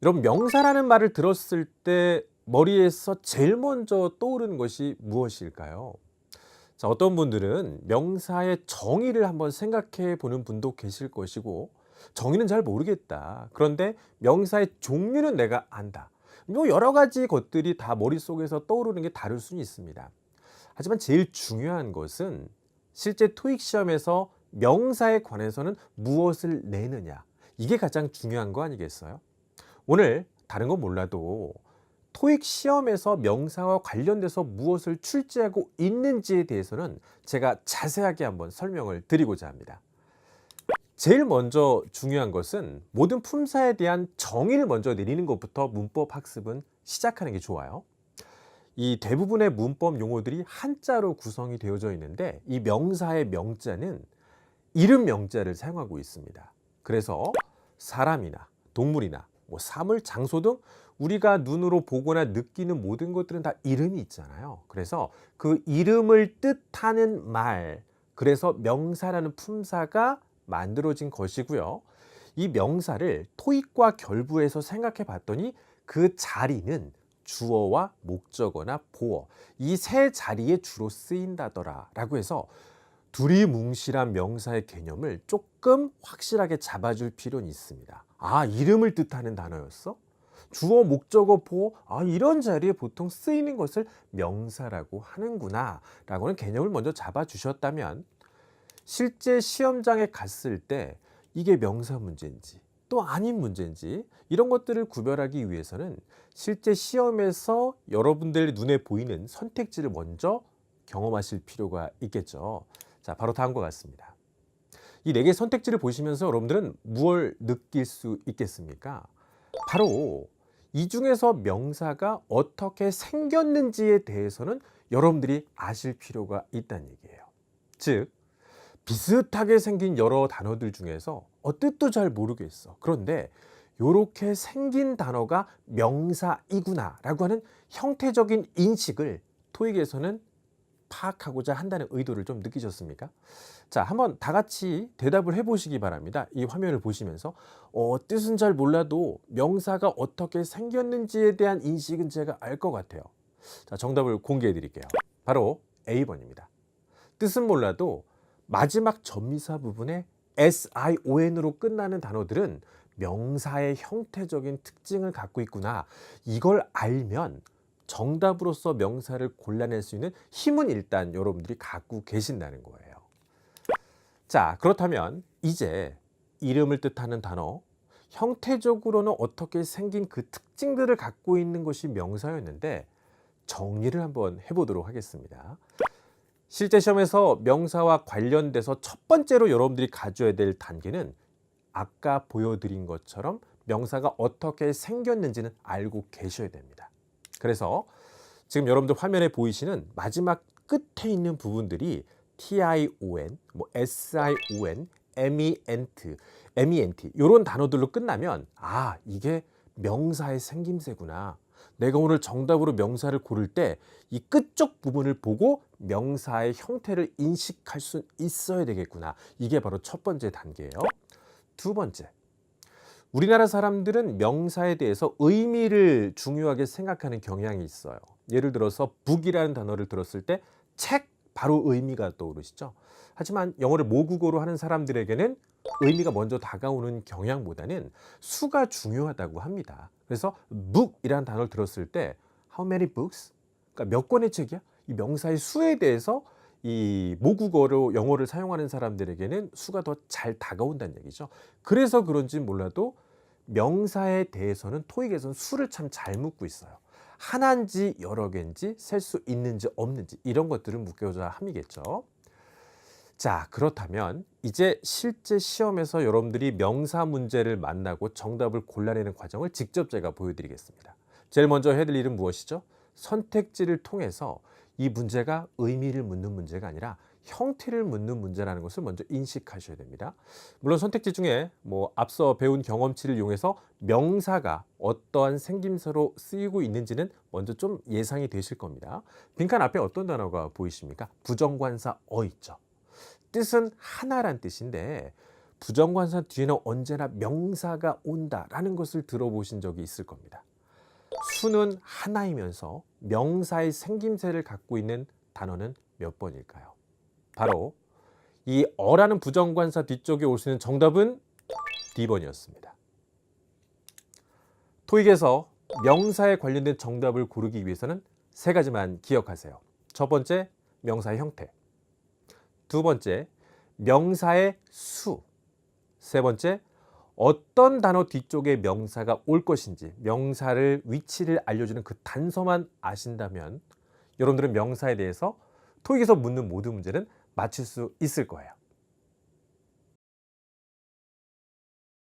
여러분 명사라는 말을 들었을 때 머리에서 제일 먼저 떠오르는 것이 무엇일까요? 자, 어떤 분들은 명사의 정의를 한번 생각해 보는 분도 계실 것이고 정의는 잘 모르겠다. 그런데 명사의 종류는 내가 안다. 뭐 여러 가지 것들이 다 머릿속에서 떠오르는 게 다를 수는 있습니다. 하지만 제일 중요한 것은 실제 토익 시험에서 명사에 관해서는 무엇을 내느냐. 이게 가장 중요한 거 아니겠어요? 오늘 다른 건 몰라도 토익 시험에서 명사와 관련돼서 무엇을 출제하고 있는지에 대해서는 제가 자세하게 한번 설명을 드리고자 합니다. 제일 먼저 중요한 것은 모든 품사에 대한 정의를 먼저 내리는 것부터 문법 학습은 시작하는 게 좋아요. 이 대부분의 문법 용어들이 한자로 구성이 되어져 있는데 이 명사의 명자는 이름 명자를 사용하고 있습니다. 그래서 사람이나 동물이나 뭐 사물, 장소 등 우리가 눈으로 보거나 느끼는 모든 것들은 다 이름이 있잖아요. 그래서 그 이름을 뜻하는 말, 그래서 명사라는 품사가 만들어진 것이고요. 이 명사를 토익과 결부해서 생각해 봤더니 그 자리는 주어와 목적어나 보어 이 세 자리에 주로 쓰인다더라라고 해서 두리뭉실한 명사의 개념을 조금 확실하게 잡아줄 필요는 있습니다. 아, 이름을 뜻하는 단어였어? 주어, 목적어, 보어, 아, 이런 자리에 보통 쓰이는 것을 명사라고 하는구나. 라고는 개념을 먼저 잡아주셨다면 실제 시험장에 갔을 때 이게 명사 문제인지 또 아닌 문제인지 이런 것들을 구별하기 위해서는 실제 시험에서 여러분들 눈에 보이는 선택지를 먼저 경험하실 필요가 있겠죠. 자, 바로 다음과 같습니다. 이 네개 선택지를 보시면서 여러분들은 무엇을 느낄 수 있겠습니까? 바로 이 중에서 명사가 어떻게 생겼는지에 대해서는 여러분들이 아실 필요가 있다는 얘기예요. 즉, 비슷하게 생긴 여러 단어들 중에서 어, 뜻도 잘 모르겠어. 그런데 이렇게 생긴 단어가 명사이구나 라고 하는 형태적인 인식을 토익에서는 파악하고자 한다는 의도를 좀 느끼셨습니까? 자, 한번 다 같이 대답을 해보시기 바랍니다. 이 화면을 보시면서 어, 뜻은 잘 몰라도 명사가 어떻게 생겼는지에 대한 인식은 제가 알 것 같아요. 자, 정답을 공개해 드릴게요. 바로 A번입니다. 뜻은 몰라도 마지막 전미사 부분에 SION으로 끝나는 단어들은 명사의 형태적인 특징을 갖고 있구나. 이걸 알면 정답으로서 명사를 골라낼 수 있는 힘은 일단 여러분들이 갖고 계신다는 거예요. 자, 그렇다면 이제 이름을 뜻하는 단어, 형태적으로는 어떻게 생긴 그 특징들을 갖고 있는 것이 명사였는데 정리를 한번 해보도록 하겠습니다. 실제 시험에서 명사와 관련돼서 첫 번째로 여러분들이 가져야 될 단계는 아까 보여드린 것처럼 명사가 어떻게 생겼는지는 알고 계셔야 됩니다. 그래서 지금 여러분들 화면에 보이시는 마지막 끝에 있는 부분들이 tion, 뭐 sion, ment, ment 이런 단어들로 끝나면 아 이게 명사의 생김새구나. 내가 오늘 정답으로 명사를 고를 때 이 끝쪽 부분을 보고 명사의 형태를 인식할 수 있어야 되겠구나. 이게 바로 첫 번째 단계예요. 두 번째. 우리나라 사람들은 명사에 대해서 의미를 중요하게 생각하는 경향이 있어요. 예를 들어서 북이라는 단어를 들었을 때 책 바로 의미가 떠오르시죠. 하지만 영어를 모국어로 하는 사람들에게는 의미가 먼저 다가오는 경향보다는 수가 중요하다고 합니다. 그래서 book이라는 단어를 들었을 때 how many books? 그러니까 몇 권의 책이야? 이 명사의 수에 대해서 이 모국어로 영어를 사용하는 사람들에게는 수가 더 잘 다가온다는 얘기죠. 그래서 그런지 몰라도 명사에 대해서는 토익에서는 수를 참 잘 묻고 있어요. 하나인지 여러 개인지 셀 수 있는지 없는지 이런 것들을 묻고자 함이겠죠. 자, 그렇다면 이제 실제 시험에서 여러분들이 명사 문제를 만나고 정답을 골라내는 과정을 직접 제가 보여드리겠습니다. 제일 먼저 될 일은 무엇이죠? 선택지를 통해서 이 문제가 의미를 묻는 문제가 아니라 형태를 묻는 문제라는 것을 먼저 인식하셔야 됩니다. 물론 선택지 중에 뭐 앞서 배운 경험치를 이용해서 명사가 어떠한 생김새로 쓰이고 있는지는 먼저 좀 예상이 되실 겁니다. 빈칸 앞에 어떤 단어가 보이십니까? 부정관사 어 있죠. 뜻은 하나란 뜻인데 부정관사 뒤에는 언제나 명사가 온다라는 것을 들어보신 적이 있을 겁니다. 수는 하나이면서 명사의 생김새를 갖고 있는 단어는 몇 번일까요? 바로 이 어라는 부정관사 뒤쪽에 올 수 있는 정답은 D번이었습니다. 토익에서 명사에 관련된 정답을 고르기 위해서는 세 가지만 기억하세요. 첫 번째, 명사의 형태. 두 번째, 명사의 수. 세 번째, 어떤 단어 뒤쪽에 명사가 올 것인지 명사를 위치를 알려주는 그 단서만 아신다면 여러분들은 명사에 대해서 토익에서 묻는 모든 문제는 맞출 수 있을 거예요.